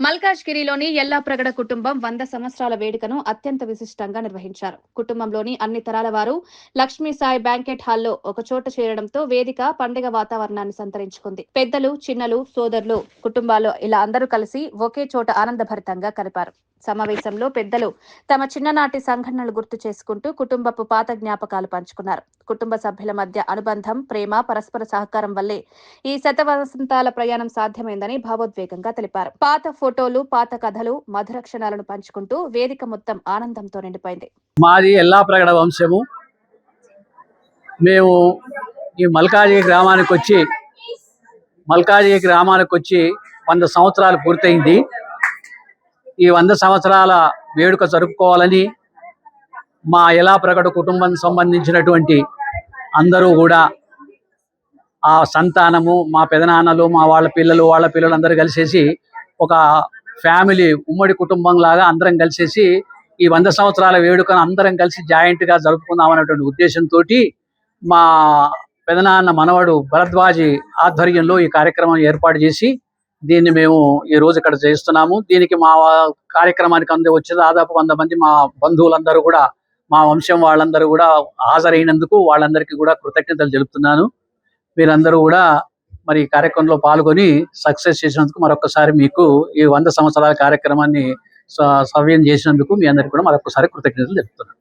మల్కాజ్గిరిలోని ఎల్లాప్రగడ కుటుంబం వంద సంవత్సరాల వేడుకను అత్యంత విశిష్టంగా నిర్వహించారు. కుటుంబంలోని అన్ని తరాల వారు లక్ష్మీ సాయి బ్యాంకెట్ హాల్లో ఒక చోట చేరడంతో వేదిక పండుగ వాతావరణాన్ని సంతరించుకుంది. పెద్దలు చిన్నలు సోదరులు కుటుంబాలు ఇలా అందరూ కలిసి ఒకే చోట ఆనందభరితంగా కలిపారు సమావేశంలో పెద్దలు తమ చిన్ననాటి సంఘటనలు గుర్తు చేసుకుంటూ కుటుంబపు పాత జ్ఞాపకాలు పంచుకున్నారు. కుటుంబ సభ్యుల మధ్య అనుబంధం ప్రేమ పరస్పర సహకారం వల్లే ఈ శతవసంతాల ప్రయాణం సాధ్యమైందని భావోద్వేగంగా తెలిపారు. పాత ఫోటోలు పాత కథలు మధుర క్షణాలను పంచుకుంటూ వేదిక మొత్తం ఆనందంతో నిండిపోయింది. మాది ఎల్లాప్రగడ వంశము. మేము ఈ మల్కాజీ గ్రామానికి వచ్చి మల్కాజీ గ్రామానికి వచ్చి వంద సంవత్సరాలు పూర్తయింది. ఈ వంద సంవత్సరాల వేడుక జరుపుకోవాలని మా ఎలాప్రగడ కుటుంబం సంబంధించినటువంటి అందరూ కూడా ఆ సంతానము మా పెదనాన్నలు మా వాళ్ళ పిల్లలు వాళ్ళ పిల్లలు అందరూ కలిసేసి ఒక ఫ్యామిలీ ఉమ్మడి కుటుంబం లాగా అందరం కలిసేసి ఈ వంద సంవత్సరాల వేడుకను అందరం కలిసి జాయింట్గా జరుపుకుందాం అనేటువంటి ఉద్దేశంతో మా పెదనాన్న మనవడు భరద్వాజి ఆధ్వర్యంలో ఈ కార్యక్రమం ఏర్పాటు చేసి దీన్ని మేము ఈ రోజు ఇక్కడ చేస్తున్నాము దీనికి మా కార్యక్రమానికి అందరూ వచ్చి దాదాపు వంద మంది మా బంధువులందరూ కూడా మా వంశం వాళ్ళందరూ కూడా హాజరైనందుకు వాళ్ళందరికీ కూడా కృతజ్ఞతలు తెలుపుతున్నాను. మీరందరూ కూడా మరి ఈ కార్యక్రమంలో పాల్గొని సక్సెస్ చేసినందుకు మరొకసారి మీకు ఈ వంద సంవత్సరాల కార్యక్రమాన్ని సవ్యం చేసినందుకు మీ అందరికీ కూడా మరొకసారి కృతజ్ఞతలు తెలుపుతున్నాను.